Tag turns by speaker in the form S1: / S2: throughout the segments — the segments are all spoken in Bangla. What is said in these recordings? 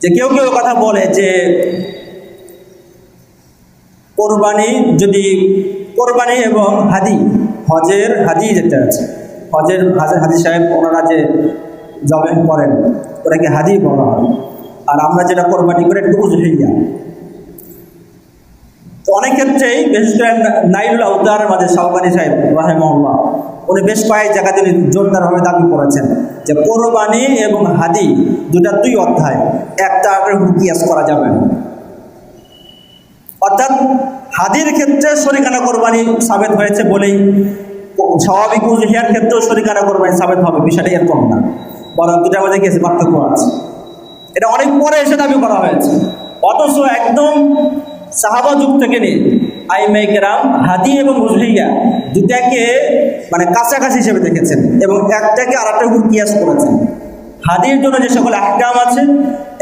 S1: যে কেউ কেউ কথা বলে যে কোরবানি যদি কোরবানি এবং হাদি, হজের হাদি যেটা আছে, হজের হাজের হাদি সাহেব ওনারা যে জবেন করেন ওটাকে হাদি বলা হয়। আর আমরা যেটা কোরবানি করে উজহিয়া তো অনেক ক্ষেত্রেই বিশেষ করে নাইলুল আউদ্দার মাঝে শাহবানি সাহেব রাহেমহল্লা উনি বেশ কয়েক জায়গাতে উনি জোরদারভাবে দাবি করেছেন যে কোরবানি এবং হাদি দুটা দুই অধ্যায়, একটা কিয়াস করা যাবে। অর্থাৎ হাদির ক্ষেত্রে শরিকানা কোরবানি সাবেত হয়েছে বলেই স্বাভাবিক উজহিয়ার ক্ষেত্রেও শরিকানা কোরবানি সাবেত হবে, বিষয়টা এরকম না। বরং দুটার মধ্যে গেছে পার্থক্য আছে। এটা অনেক পরে এসে দাবি করা হয়েছে। অথচ একদম সাহাবা যুগ থেকে নিয়ে, আইমাই কেরাম, হাদি এবং উজহিয়া দুটাকে মানে কাছাকাছি হিসেবে দেখেছেন এবং একটাকে আর একটা কিয়াস করেছেন। হাদির জন্য যে সকল আহকাম আছে,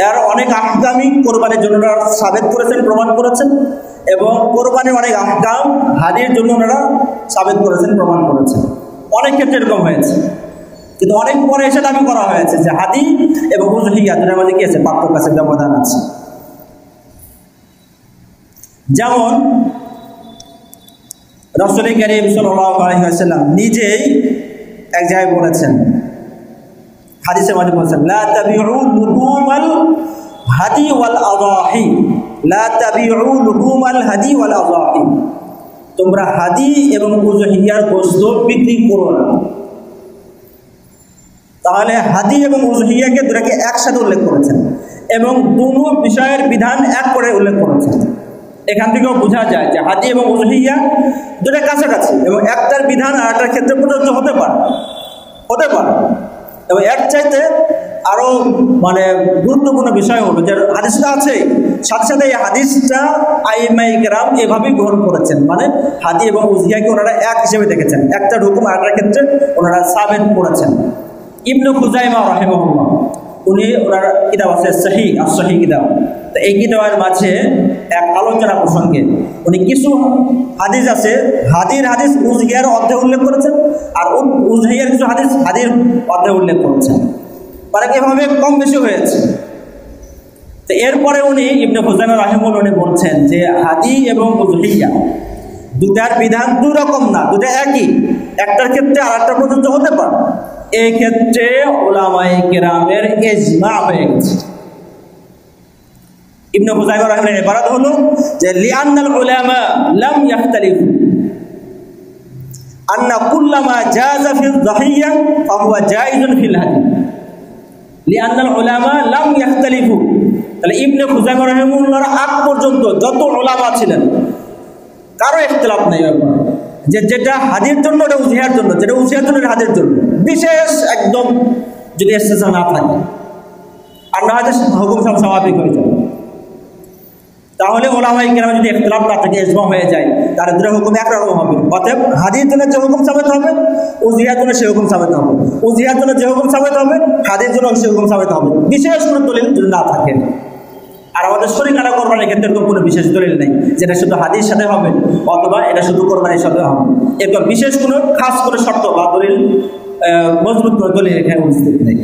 S1: এর অনেক আহকামই কোরবানির জন্য ওনারা সাবেত করেছেন, প্রমাণ করেছেন এবং কোরবানির অনেক আহকাম হাদির জন্য ওনারা সাবেত করেছেন, প্রমাণ করেছেন। অনেক ক্ষেত্রে এরকম হয়েছে। কিন্তু অনেক পরে এসে দাবি করা হয়েছে যে হাদি এবং উজহিয়া দুটার মধ্যে কি আছে? পার্থক্য আছে, ব্যবধান আছে। যেমন রসুল করিম সাল্লাম নিজেই এক জায়গায় বলেছেন, হাদিসের মাঝে বলছেন হাদি ওয়াল আদাহি হাদি ওয়াল আদাহি তোমরা হাদি এবং উজহিয়ার গোস্ত বিক্রি করো না। তাহলে হাদি এবং উজহিয়াকে দুটাকে একসাথে উল্লেখ করেছেন এবং দুটো বিষয়ের বিধান এক করে উল্লেখ করেছেন। এখান থেকেও বোঝা যায় যে হাদি এবং উজহিয়া দুটা কাছাকাছি এবং একটার বিধান আর একটার ক্ষেত্রে প্রযোজ্য হতে পারে হতে পারে। এবং এক চাইতে আরও মানে গুরুত্বপূর্ণ বিষয় হলো যে হাদিসটা আছে সাথে সাথে এই হাদিসটা আইমাই গ্রাম এভাবেই গ্রহণ করেছেন। মানে হাদি এবং উজিয়াকে ওনারা এক হিসেবে দেখেছেন একটা হুকুম আরেকটার ক্ষেত্রে ওনারা সাবেন করেছেন। ইবনু খুজাইমা রাহেমহল্লা উনি ওনার কিতাব আছে সহি আর সহি কিতাব। তো এই কিতাবের মাঝে এক আলোচনা প্রসঙ্গে। উনি কিছু হাদিস আছে, হাদির হাদিস উজহিয়ার অর্ধে উল্লেখ করেছেন আর উজহিয়ার কিছু হাদিস হাদির অর্ধে উল্লেখ করেছেন। মানে এভাবে কম বেশি হয়েছে। তো এরপরে উনি ইবনে হুসাইন রাহিমুল উনি বলছেন যে হাদি এবং উজহিয়া দুটার বিধান দু রকম না, দুটা একই। একটার ক্ষেত্রে আর একটা প্রযোজ্য হতে পারে। এই ক্ষেত্রে ওলামাই কেরামের এজমা হয়ে গেছে। ইবনে হুজাইমা রাহিমের ইবারত হলো যে লিআন্নাল উলামা লাম ইয়াখতালিফু। আন্না কুল্লামা জাযা ফি যাহিয়া ফাহুয়া জায়েজুন ফিল হাদি লিআন্নাল উলামা লাম ইয়াখতালিফু। তাহলে ইবনে হুজাইমা রাহিমাহুল্লাহর আগ পর্যন্ত যত উলামা ছিলেন, কারও ইখতিলাফ নাই ব্যাপারে যে যেটা হাদির জন্য, ওটা উজিহার জন্য, যেটা উজিহার জন্য হাদির জন্য। বিশেষ একদম যদি এসেসা না থাকে। আর না হয়তো হুকুম সব স্বাভাবিক হয়ে যাবে তাহলে ওলামাই কেন যদি একতলাফ না থাকে ইজমা হয়ে যায় তার দুটো হুকুম একরকম হবে। অতএব হাদির জন্য যে হুকুম সাবেত হবে উজিহার জন্য সে হুকুম সাবেত হবে। উজিহার জন্য যে হুকুম সাবেত হবে হাদির জন্য সে হুকুম সাবেত হবে। বিশেষ কোনো দলিল যদি না থাকে। আর আমাদের শরীর কোরবানির ক্ষেত্রে তো কোনো বিশেষ দলিল নেই, যেটা শুধু হাদির সাথে হবে, অথবা এটা শুধু কোরবানির সাথে হবে। এরপর বিশেষ কোনো, খাস কোনো শর্ত বা দলিল মজবুত দলিল এখানে উপস্থিত নেই।